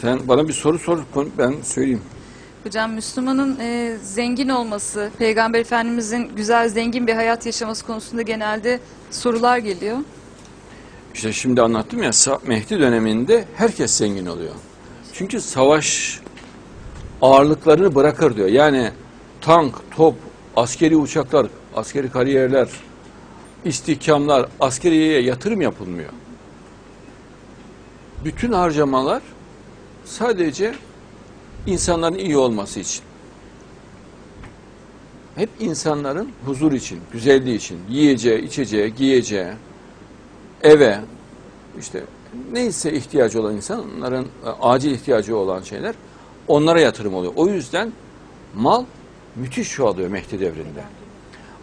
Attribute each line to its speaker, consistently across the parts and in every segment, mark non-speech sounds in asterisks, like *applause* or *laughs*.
Speaker 1: Sen bana bir soru sor, ben söyleyeyim.
Speaker 2: Hocam Müslümanın e, zengin olması, Peygamber Efendimizin güzel zengin bir hayat yaşaması konusunda genelde sorular geliyor.
Speaker 1: İşte şimdi anlattım ya Mehdi döneminde herkes zengin oluyor. Çünkü savaş ağırlıklarını bırakır diyor. Yani tank, top, askeri uçaklar, askeri kariyerler, istihkamlar, askeriyeye yatırım yapılmıyor. Bütün harcamalar sadece insanların iyi olması için. Hep insanların huzur için, güzelliği için, yiyeceği, içeceği, giyeceği, eve, işte neyse ihtiyacı olan insanların acil ihtiyacı olan şeyler onlara yatırım oluyor. O yüzden mal müthiş çoğalıyor Mehdi devrinde.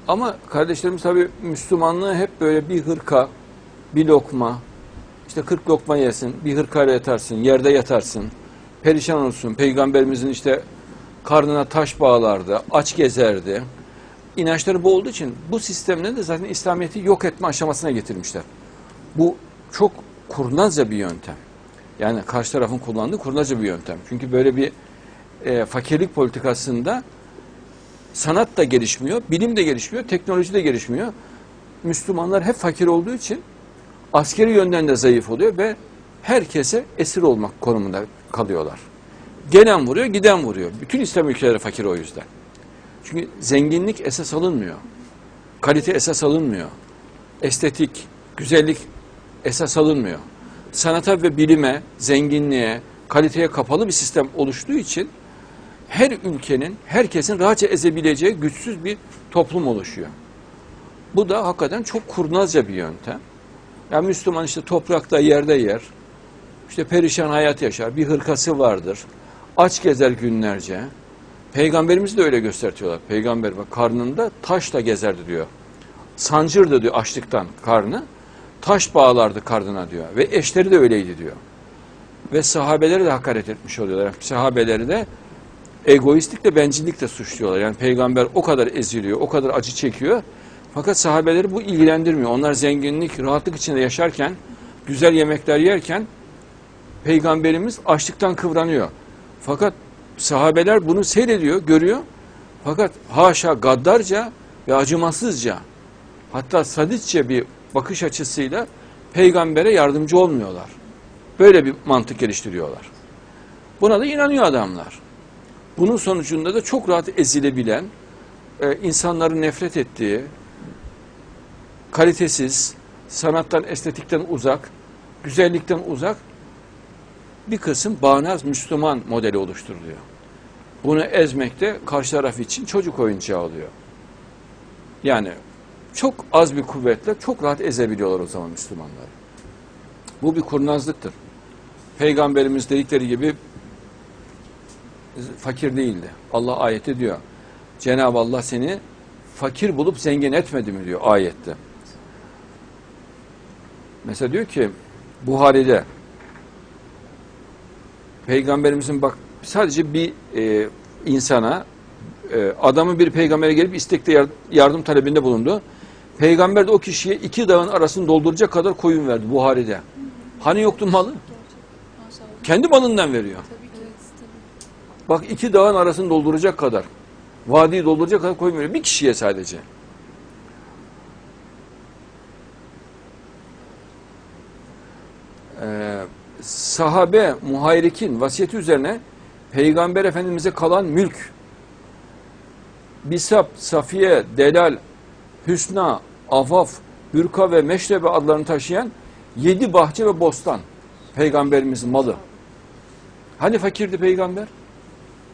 Speaker 1: Ama kardeşlerimiz tabi Müslümanlığı hep böyle bir hırka, bir lokma, işte 40 lokma yesin, bir hırkayla yatarsın, yerde yatarsın, perişan olsun. Peygamberimizin işte karnına taş bağlardı, aç gezerdi. İnançları bu olduğu için bu sistemle de zaten İslamiyet'i yok etme aşamasına getirmişler. Bu çok kurnazca bir yöntem. Yani karşı tarafın kullandığı kurnazca bir yöntem. Çünkü böyle bir e, fakirlik politikasında sanat da gelişmiyor, bilim de gelişmiyor, teknoloji de gelişmiyor. Müslümanlar hep fakir olduğu için askeri yönden de zayıf oluyor ve herkese esir olmak konumunda kalıyorlar. Gelen vuruyor, giden vuruyor. Bütün İslam ülkeleri fakir o yüzden. Çünkü zenginlik esas alınmıyor. Kalite esas alınmıyor. Estetik, güzellik esas alınmıyor. Sanata ve bilime, zenginliğe, kaliteye kapalı bir sistem oluştuğu için her ülkenin, herkesin rahatça ezebileceği güçsüz bir toplum oluşuyor. Bu da hakikaten çok kurnazca bir yöntem. Yani Müslüman işte toprakta yerde yer, işte perişan hayat yaşar, bir hırkası vardır, aç gezer günlerce. Peygamberimizi de öyle göstertiyorlar. Peygamber bak karnında taşla gezerdi diyor. Sancırdı diyor açlıktan karnı. Taş bağlardı karnına diyor. Ve eşleri de öyleydi diyor. Ve sahabeleri de hakaret etmiş oluyorlar. Yani sahabeleri de egoistlikle bencillikle suçluyorlar. Yani peygamber o kadar eziliyor, o kadar acı çekiyor. Fakat sahabeleri bu ilgilendirmiyor. Onlar zenginlik, rahatlık içinde yaşarken, güzel yemekler yerken peygamberimiz açlıktan kıvranıyor. Fakat sahabeler bunu seyrediyor, görüyor. Fakat haşa gaddarca ve acımasızca hatta sadistçe bir bakış açısıyla peygambere yardımcı olmuyorlar. Böyle bir mantık geliştiriyorlar. Buna da inanıyor adamlar. Bunun sonucunda da çok rahat ezilebilen, e, insanların nefret ettiği, kalitesiz, sanattan, estetikten uzak, güzellikten uzak bir kısım bağnaz Müslüman modeli oluşturuluyor. Bunu ezmek de karşı taraf için çocuk oyuncağı oluyor. Yani çok az bir kuvvetle çok rahat ezebiliyorlar o zaman Müslümanları. Bu bir kurnazlıktır. Peygamberimiz dedikleri gibi fakir değildi. Allah ayette diyor. Cenab-ı Allah seni fakir bulup zengin etmedi mi diyor ayette. Mesela diyor ki Buhari'de Peygamberimizin bak sadece bir e, insana e, adamın bir peygambere gelip istekte yar- yardım talebinde bulundu. Peygamber de o kişiye iki dağın arasını dolduracak kadar koyun verdi Buhari'de. Hani yoktu malı? Kendi malından veriyor. Bak iki dağın arasını dolduracak kadar. Vadiyi dolduracak kadar koyun veriyor. Bir kişiye sadece. Sahabe muhayrikin vasiyeti üzerine Peygamber Efendimiz'e kalan mülk, Bisap, Safiye, Delal, Hüsna, Afaf, Hürka ve Meşrebe adlarını taşıyan yedi bahçe ve bostan Peygamberimizin malı. Hani fakirdi peygamber?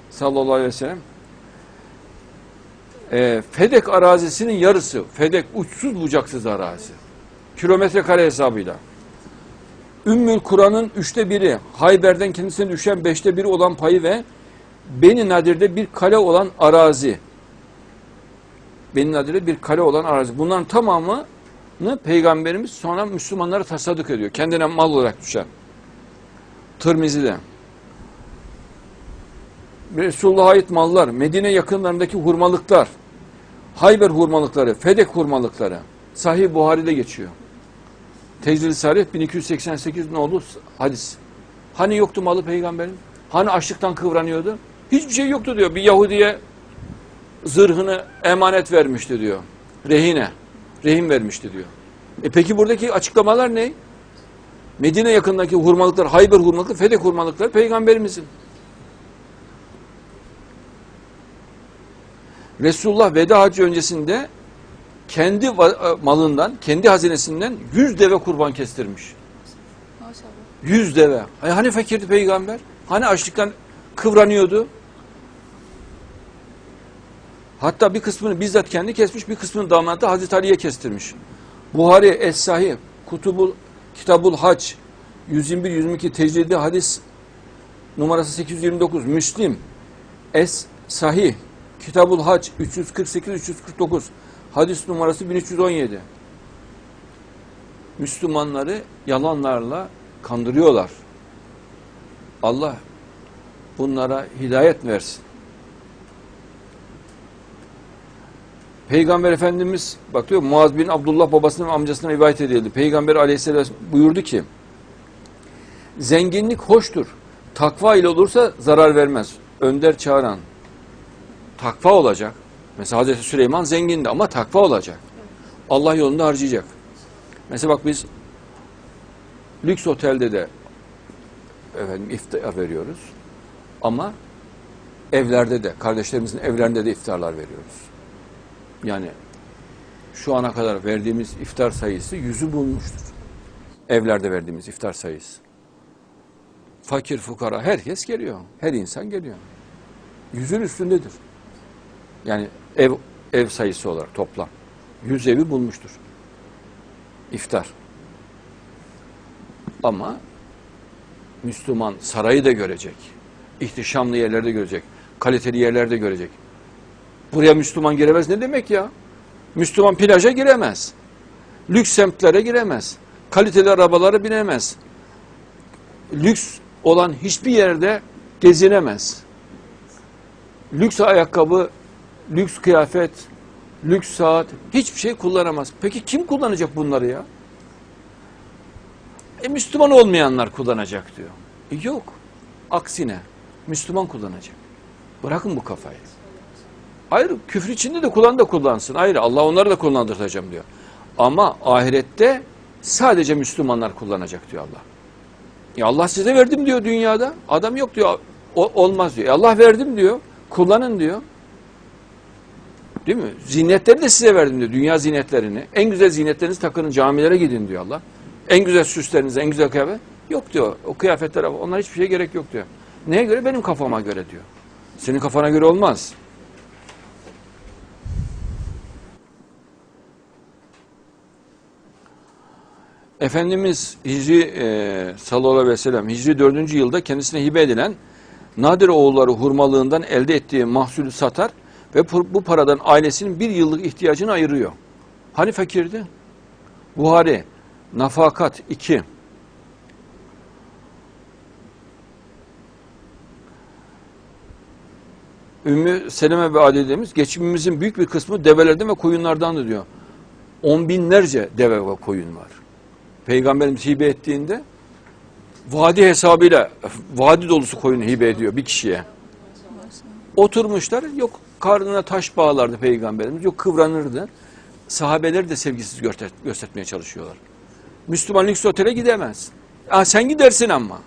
Speaker 1: Sallallahu aleyhi ve sellem. Ee, Fedek arazisinin yarısı. Fedek uçsuz bucaksız arazi. Kilometre kare hesabıyla. Ümmül Kur'an'ın üçte biri, Hayber'den kendisine düşen beşte biri olan payı ve Beni Nadir'de bir kale olan arazi. Beni Nadir'de bir kale olan arazi. Bunların tamamını Peygamberimiz sonra Müslümanlara tasadduk ediyor. Kendine mal olarak düşen. Tirmizi'de. Resulullah'a ait mallar, Medine yakınlarındaki hurmalıklar, Hayber hurmalıkları, Fedek hurmalıkları. Sahih Buhari'de geçiyor. Tecrüd-i Sarih 1288 nolu hadis. Hani yoktu malı peygamberin? Hani açlıktan kıvranıyordu? Hiçbir şey yoktu diyor. Bir Yahudi'ye zırhını emanet vermişti diyor. Rehine. Rehin vermişti diyor. E peki buradaki açıklamalar ne? Medine yakındaki hurmalıklar, Hayber hurmalıkları, Fedek hurmalıkları peygamberimizin. Resulullah veda hacı öncesinde kendi e, malından, kendi hazinesinden yüz deve kurban kestirmiş.
Speaker 2: Maşallah.
Speaker 1: Yüz deve. Ay Hani fakirdi peygamber? Hani açlıktan kıvranıyordu? Hatta bir kısmını bizzat kendi kesmiş, bir kısmını damatı Hazreti Ali'ye kestirmiş. Buhari, Es-Sahih, Kutubul, Kitabul Hac, 121-122 tecrüdi hadis numarası 829, Müslim, Es-Sahih, Kitabul Hac 348-349, hadis numarası 1317. Müslümanları yalanlarla kandırıyorlar. Allah bunlara hidayet versin. Peygamber Efendimiz bak diyor Muaz bin Abdullah babasının amcasına rivayet edildi. Peygamber aleyhisselam buyurdu ki zenginlik hoştur. Takva ile olursa zarar vermez. Önder çağıran takva olacak. Mesela Hazreti Süleyman zengindi ama takva olacak. Allah yolunda harcayacak. Mesela bak biz lüks otelde de efendim iftar veriyoruz. Ama evlerde de, kardeşlerimizin evlerinde de iftarlar veriyoruz. Yani şu ana kadar verdiğimiz iftar sayısı yüzü bulmuştur. Evlerde verdiğimiz iftar sayısı. Fakir, fukara herkes geliyor. Her insan geliyor. Yüzün üstündedir. Yani ev ev sayısı olarak toplam. Yüz evi bulmuştur. İftar. Ama Müslüman sarayı da görecek. İhtişamlı yerlerde görecek. Kaliteli yerlerde görecek. Buraya Müslüman giremez ne demek ya? Müslüman plaja giremez. Lüks semtlere giremez. Kaliteli arabalara binemez. Lüks olan hiçbir yerde gezinemez. Lüks ayakkabı, lüks kıyafet, lüks saat hiçbir şey kullanamaz. Peki kim kullanacak bunları ya? E Müslüman olmayanlar kullanacak diyor. E yok. Aksine Müslüman kullanacak. Bırakın bu kafayı. Ayrı küfür içinde de kullan da kullansın. Ayrı Allah onları da kullandıracağım diyor. Ama ahirette sadece Müslümanlar kullanacak diyor Allah. Ya Allah size verdim diyor dünyada. Adam yok diyor. O, olmaz diyor. E Allah verdim diyor. Kullanın diyor. Değil mi? Zinetleri de size verdim diyor. Dünya zinetlerini. En güzel zinetlerinizi takının camilere gidin diyor Allah. En güzel süsleriniz, en güzel kıyafet. Yok diyor. O kıyafetlere onlar hiçbir şeye gerek yok diyor. Neye göre? Benim kafama göre diyor. Senin kafana göre olmaz. Efendimiz Hicri e, sallallahu aleyhi ve sellem Hicri 4. yılda kendisine hibe edilen Nadir oğulları hurmalığından elde ettiği mahsulü satar ve bu paradan ailesinin bir yıllık ihtiyacını ayırıyor. Hani fakirdi? Buhari, Nafakat 2. Ümmü Seleme ve Ali dediğimiz geçimimizin büyük bir kısmı develerden ve koyunlardandı diyor. On binlerce deve ve koyun var. Peygamberimiz hibe ettiğinde vadi hesabıyla vadi dolusu koyunu hibe ediyor bir kişiye. Oturmuşlar yok karnına taş bağlardı peygamberimiz yok kıvranırdı. Sahabeleri de sevgisiz göster- göstermeye çalışıyorlar. Müslüman lüks otele gidemez. Ha, sen gidersin ama.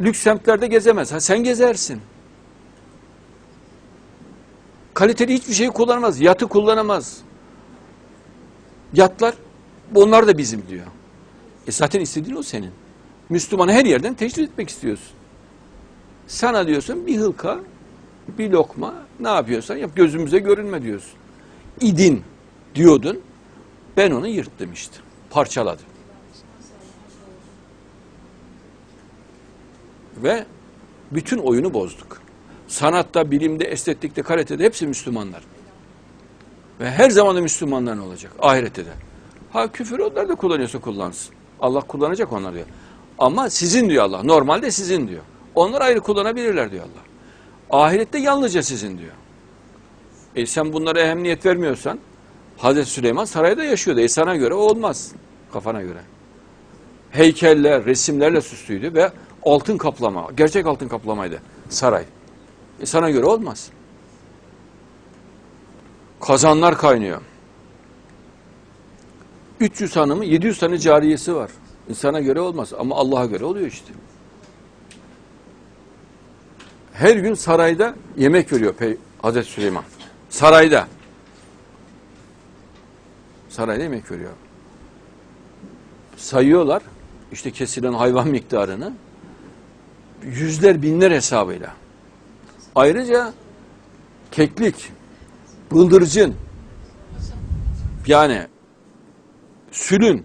Speaker 1: Lüks semtlerde gezemez. Ha, sen gezersin. Kaliteli hiçbir şeyi kullanamaz. Yatı kullanamaz. Yatlar onlar da bizim diyor. E zaten istediğin o senin. Müslümanı her yerden tecrid etmek istiyorsun. Sana diyorsun bir hılka, bir lokma ne yapıyorsan yap gözümüze görünme diyorsun. İdin diyordun. Ben onu yırttım işte. Parçaladım. Ve bütün oyunu bozduk. Sanatta, bilimde, estetikte, kalitede hepsi Müslümanlar. Ve her zaman da Müslümanların olacak. Ahirette de. Ha küfür onlar da kullanıyorsa kullansın. Allah kullanacak onları diyor. Ama sizin diyor Allah. Normalde sizin diyor. Onlar ayrı kullanabilirler diyor Allah. Ahirette yalnızca sizin diyor. E sen bunlara ehemmiyet vermiyorsan Hazreti Süleyman sarayda yaşıyordu. E sana göre olmaz. Kafana göre. heykeller, resimlerle süslüydü ve altın kaplama, gerçek altın kaplamaydı saray. E sana göre olmaz. Kazanlar kaynıyor. 300 hanımı, 700 tane cariyesi var. İnsana göre olmaz ama Allah'a göre oluyor işte. Her gün sarayda yemek veriyor Pey Hazreti Süleyman. Sarayda. Sarayda yemek veriyor. Sayıyorlar işte kesilen hayvan *laughs* miktarını yüzler binler hesabıyla. Ayrıca keklik, bıldırcın yani sülün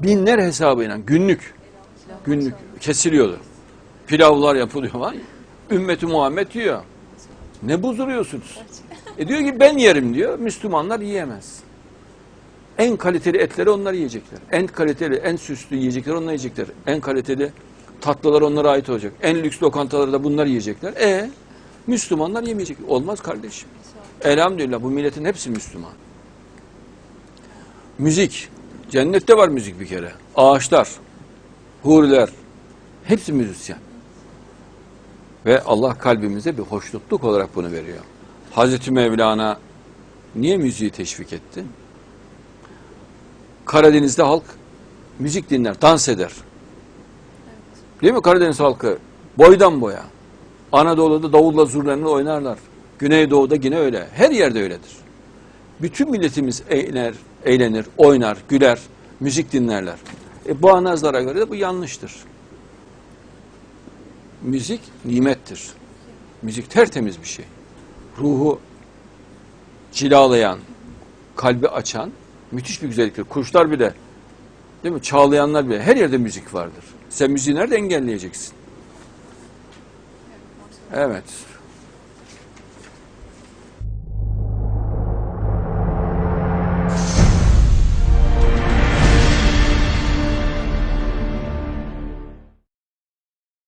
Speaker 1: binler hesabıyla günlük günlük kesiliyordu. Pilavlar yapılıyor falan. Ümmeti Muhammed yiyor. Ne bozduruyorsunuz? E diyor ki ben yerim diyor. Müslümanlar yiyemez. En kaliteli etleri onlar yiyecekler. En kaliteli, en süslü yiyecekleri onlar yiyecekler. En kaliteli tatlılar onlara ait olacak. En lüks lokantalarda bunlar yiyecekler. E Müslümanlar yemeyecek. Olmaz kardeşim. Elhamdülillah bu milletin hepsi Müslüman. Müzik. Cennette var müzik bir kere. Ağaçlar, huriler. Hepsi müzisyen. Ve Allah kalbimize bir hoşnutluk olarak bunu veriyor. Hazreti Mevlana niye müziği teşvik etti? Karadeniz'de halk müzik dinler, dans eder. Değil mi Karadeniz halkı? Boydan boya. Anadolu'da davulla zurnalarını oynarlar. Güneydoğu'da yine öyle. Her yerde öyledir. Bütün milletimiz eğlenir, eğlenir, oynar, güler, müzik dinlerler. E, bu anazlara göre de bu yanlıştır. Müzik nimettir. Müzik tertemiz bir şey. Ruhu cilalayan, kalbi açan müthiş bir güzelliktir. Kuşlar bile, değil mi? Çağlayanlar bile her yerde müzik vardır. Sen müziği nerede engelleyeceksin? Evet.